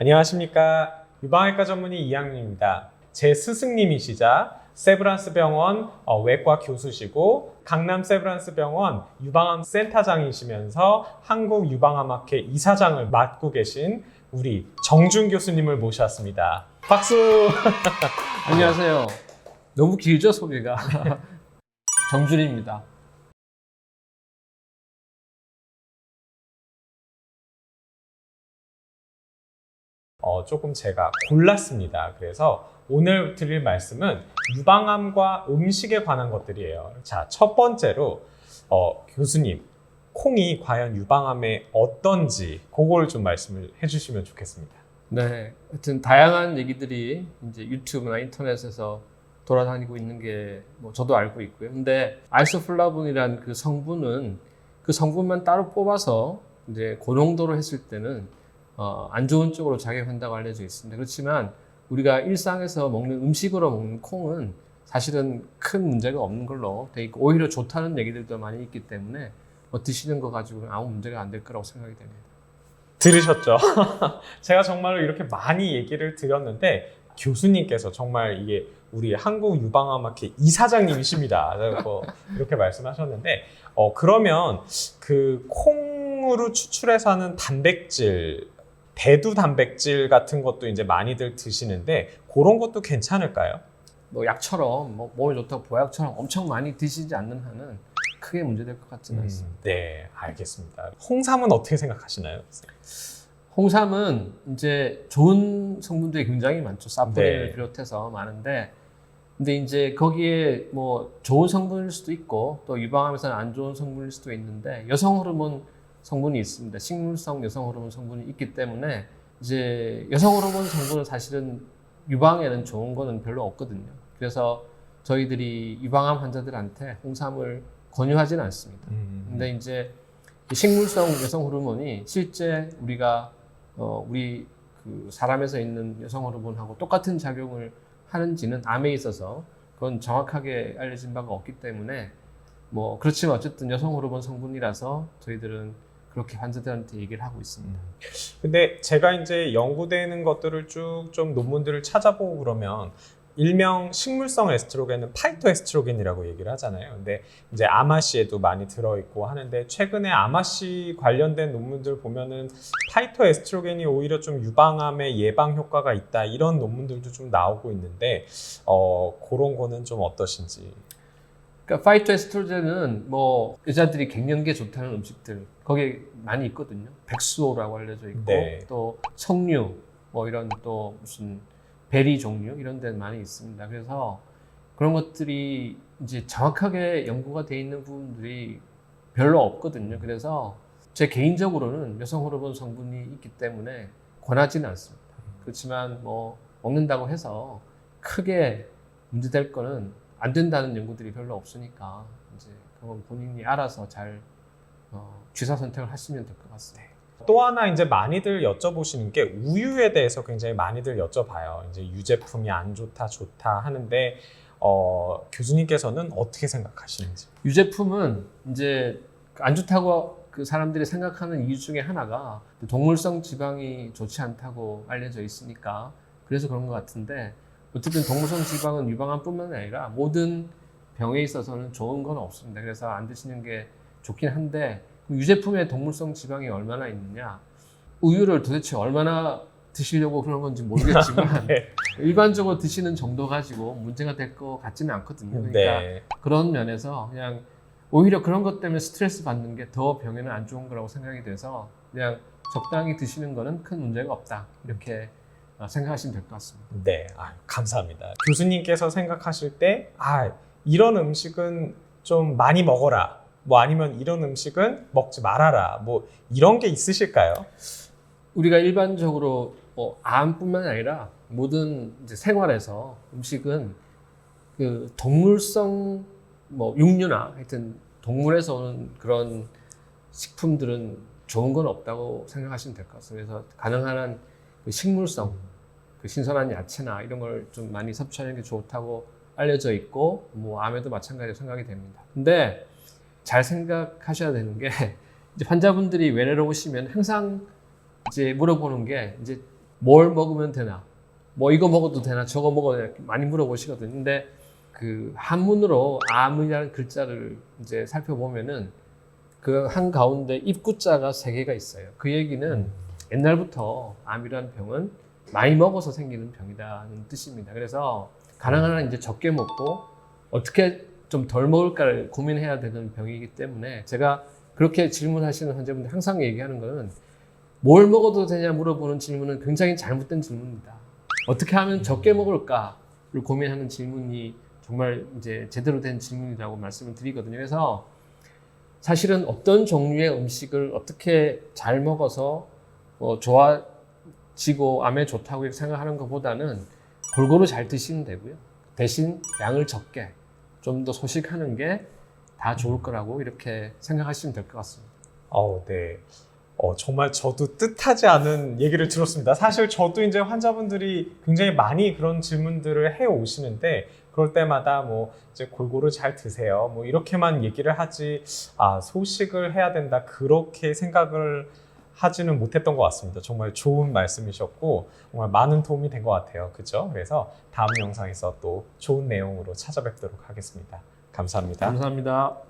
안녕하십니까. 유방외과 전문의 이양입니다. 제 스승님이시자 세브란스 병원 어, 외과 교수시고 강남 세브란스 병원 유방암 센터장이시면서 한국 유방암학회 이사장을 맡고 계신 우리 정준 교수님을 모셨습니다. 박수! 안녕하세요. 너무 길죠 소개가. 정준입니다. 어, 조금 제가 골랐습니다. 그래서 오늘 드릴 말씀은 유방암과 음식에 관한 것들이에요. 자, 첫 번째로 어, 교수님, 콩이 과연 유방암에 어떤지 그걸 좀 말씀을 해주시면 좋겠습니다. 네, 하여튼 다양한 얘기들이 이제 유튜브나 인터넷에서 돌아다니고 있는 게 뭐 저도 알고 있고요. 근데 아이소플라본이란 그 성분은 그 성분만 따로 뽑아서 이제 고농도로 했을 때는 어, 안 좋은 쪽으로 작용한다고 알려져 있습니다. 그렇지만 우리가 일상에서 먹는 음식으로 먹는 콩은 사실은 큰 문제가 없는 걸로 돼 있고 오히려 좋다는 얘기들도 많이 있기 때문에 뭐 드시는 거 가지고는 아무 문제가 안 될 거라고 생각이 됩니다. 들으셨죠? 제가 정말로 이렇게 많이 얘기를 드렸는데 교수님께서 정말 이게 우리 한국 유방암학회 이사장님이십니다. 이렇게 말씀하셨는데 어, 그러면 그 콩으로 추출해서 하는 단백질 대두 단백질 같은 것도 이제 많이들 드시는데 그런 것도 괜찮을까요? 뭐 약처럼 뭐 몸에 좋다고 보약처럼 엄청 많이 드시지 않는 한은 크게 문제될 것 같지는 않습니다. 음, 네, 알겠습니다. 홍삼은 어떻게 생각하시나요? 홍삼은 이제 좋은 성분들이 굉장히 많죠. 사포닌을 네. 비롯해서 많은데 근데 이제 거기에 뭐 좋은 성분일 수도 있고 또 유방암에서는 안 좋은 성분일 수도 있는데 여성 호르몬 성분이 있습니다. 식물성 여성 호르몬 성분이 있기 때문에 이제 여성 호르몬 성분은 사실은 유방에는 좋은 거는 별로 없거든요. 그래서 저희들이 유방암 환자들한테 홍삼을 권유하지는 않습니다. 음, 근데 이제 이 식물성 여성 호르몬이 실제 우리가 어 우리 그 사람에서 있는 여성 호르몬하고 똑같은 작용을 하는지는 암에 있어서 그건 정확하게 알려진 바가 없기 때문에 뭐 그렇지만 어쨌든 여성 호르몬 성분이라서 저희들은 그렇게 환자들한테 얘기를 하고 있습니다. 근데 제가 이제 연구되는 것들을 쭉 좀 논문들을 찾아보고 그러면 일명 식물성 에스트로겐은 파이토 에스트로겐이라고 얘기를 하잖아요. 근데 이제 아마시에도 많이 들어있고 하는데 최근에 아마시 관련된 논문들 보면은 파이토 에스트로겐이 오히려 좀 유방암의 예방 효과가 있다 이런 논문들도 좀 나오고 있는데 어 그런 거는 좀 어떠신지. 그러니까 파이토에스트로겐은 뭐 여자들이 갱년기에 좋다는 음식들 거기에 많이 있거든요. 백수호라고 알려져 있고 네. 또 석류 뭐 이런 또 무슨 베리 종류 이런 데는 많이 있습니다. 그래서 그런 것들이 이제 정확하게 연구가 돼 있는 부분들이 별로 없거든요. 그래서 제 개인적으로는 여성 호르몬 성분이 있기 때문에 권하지는 않습니다. 그렇지만 뭐 먹는다고 해서 크게 문제될 거는 안 된다는 연구들이 별로 없으니까 이제 그건 본인이 알아서 잘 어, 취사 선택을 하시면 될 것 같습니다. 또 하나 이제 많이들 여쭤보시는 게 우유에 대해서 굉장히 많이들 여쭤봐요. 이제 유제품이 안 좋다, 좋다 하는데 어, 교수님께서는 어떻게 생각하시는지. 유제품은 이제 안 좋다고 그 사람들이 생각하는 이유 중에 하나가 동물성 지방이 좋지 않다고 알려져 있으니까 그래서 그런 것 같은데 어쨌든 동물성 지방은 유방암 뿐만 아니라 모든 병에 있어서는 좋은 건 없습니다. 그래서 안 드시는 게 좋긴 한데 유제품에 동물성 지방이 얼마나 있느냐? 우유를 도대체 얼마나 드시려고 그런 건지 모르겠지만 네. 일반적으로 드시는 정도 가지고 문제가 될 것 같지는 않거든요. 그러니까 네. 그런 면에서 그냥 오히려 그런 것 때문에 스트레스 받는 게 더 병에는 안 좋은 거라고 생각이 돼서 그냥 적당히 드시는 거는 큰 문제가 없다 이렇게 어, 생각하시면 될 것 같습니다. 네, 아, 감사합니다. 교수님께서 생각하실 때, 아, 이런 음식은 좀 많이 먹어라. 뭐 아니면 이런 음식은 먹지 말아라. 뭐 이런 게 있으실까요? 우리가 일반적으로 뭐 암뿐만 아니라 모든 이제 생활에서 음식은 그 동물성 뭐 육류나 하여튼 동물에서 오는 그런 식품들은 좋은 건 없다고 생각하시면 될 것 같습니다. 그래서 가능한 한 그 식물성, 그 신선한 야채나 이런 걸 좀 많이 섭취하는 게 좋다고 알려져 있고 뭐 암에도 마찬가지로 생각이 됩니다. 근데 잘 생각하셔야 되는 게 이제 환자분들이 외래로 오시면 항상 이제 물어보는 게 이제 뭘 먹으면 되나? 뭐 이거 먹어도 되나? 저거 먹어도 되나? 많이 물어보시거든요. 근데 그 한문으로 암이라는 글자를 이제 살펴보면은 그 한 가운데 입구자가 세 개가 있어요. 그 얘기는 옛날부터 암이라는 병은 많이 먹어서 생기는 병이다는 뜻입니다. 그래서 가능한 한 이제 적게 먹고 어떻게 좀 덜 먹을까를 고민해야 되는 병이기 때문에 제가 그렇게 질문하시는 환자분들 항상 얘기하는 거는 뭘 먹어도 되냐 물어보는 질문은 굉장히 잘못된 질문입니다. 어떻게 하면 적게 먹을까를 고민하는 질문이 정말 이제 제대로 된 질문이라고 말씀을 드리거든요. 그래서 사실은 어떤 종류의 음식을 어떻게 잘 먹어서 어, 좋아지고 암에 좋다고 생각하는 것보다는 골고루 잘 드시면 되고요. 대신 양을 적게 좀 더 소식하는 게 다 좋을 거라고 이렇게 생각하시면 될 것 같습니다. 어, 네. 어, 정말 저도 뜻하지 않은 얘기를 들었습니다. 사실 저도 이제 환자분들이 굉장히 많이 그런 질문들을 해 오시는데 그럴 때마다 뭐 이제 골고루 잘 드세요. 뭐 이렇게만 얘기를 하지 아, 소식을 해야 된다. 그렇게 생각을 하지는 못했던 것 같습니다. 정말 좋은 말씀이셨고 정말 많은 도움이 된 것 같아요. 그죠? 그래서 다음 영상에서 또 좋은 내용으로 찾아뵙도록 하겠습니다. 감사합니다. 감사합니다.